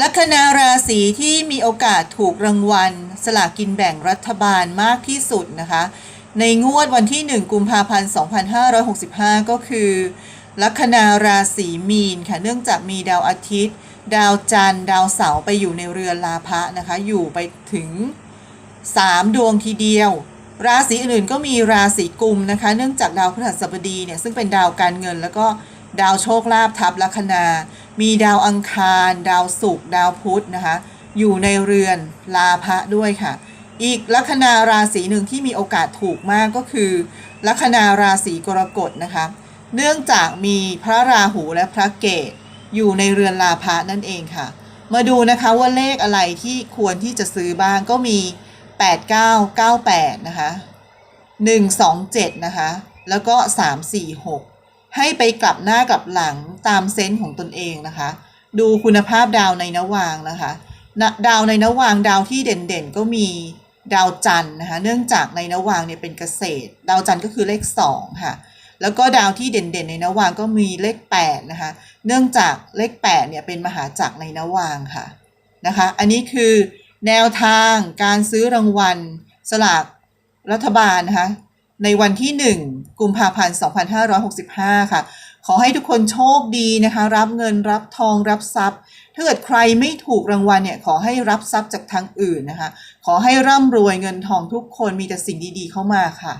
ลัคนาราศีที่มีโอกาสถูกรางวัล สลากกินแบ่งรัฐบาลมากที่สุดนะคะ ในงวดวันที่ 1 กุมภาพันธ์ 2565 ก็คือ ลัคนาราศีมีนค่ะ เนื่องจากมีดาวอาทิตย์ ดาวจันทร์ ดาวเสาร์ไปอยู่ในเรือนลาภะนะคะ อยู่ไปถึง 3 ดวงทีเดียว ราศีอื่นๆก็มีราศีกุมนะคะ เนื่องจากดาวพฤหัสบดีเนี่ยซึ่งเป็นดาวการเงินแล้วก็ดาวโชคลาภทับลัคนา มีดาวอังคาร ดาวศุกร์ดาวพุธนะคะ อยู่ในเรือนลาภะด้วยค่ะ อีกลัคนาราศีหนึ่งที่มีโอกาสถูกมากก็คือ ลัคนาราศีกรกฎนะคะ เนื่องจากมีพระราหูและพระเกตอยู่ในเรือนลาภะนั่นเองค่ะ มาดูนะคะว่าเลขอะไรที่ควรที่จะซื้อบ้างก็มี 8998 นะคะ 127 นะคะ แล้วก็ 346 ให้ไปกลับหน้ากลับหลังตามเซนส์ของตนเองนะคะ ดูคุณภาพดาวในนวางนะคะดาวในนวางดาวที่เด่นๆก็มีดาวจันทร์นะคะ เนื่องจากในนวางเนี่ยเป็นเกษตร ดาวจันทร์ก็คือเลข2ค่ะ แล้วก็ดาวที่เด่นๆ ในนวางก็มีเลข8นะคะ เนื่องจากเลข8เนี่ยเป็นมหาจักรในนวางค่ะนะคะ อันนี้คือแนวทางการซื้อรางวัลสลากรัฐบาลนะคะ ในวันที่ 1 กุมภาพันธ์ 2565 ค่ะ ขอให้ทุกคนโชคดีนะคะ รับเงินรับทองรับทรัพย์ ถ้าเกิดใครไม่ถูกรางวัลเนี่ย ขอให้รับทรัพย์จากทางอื่นนะคะ ขอให้ร่ำรวยเงินทองทุกคนมีแต่สิ่งดีๆเข้ามาค่ะ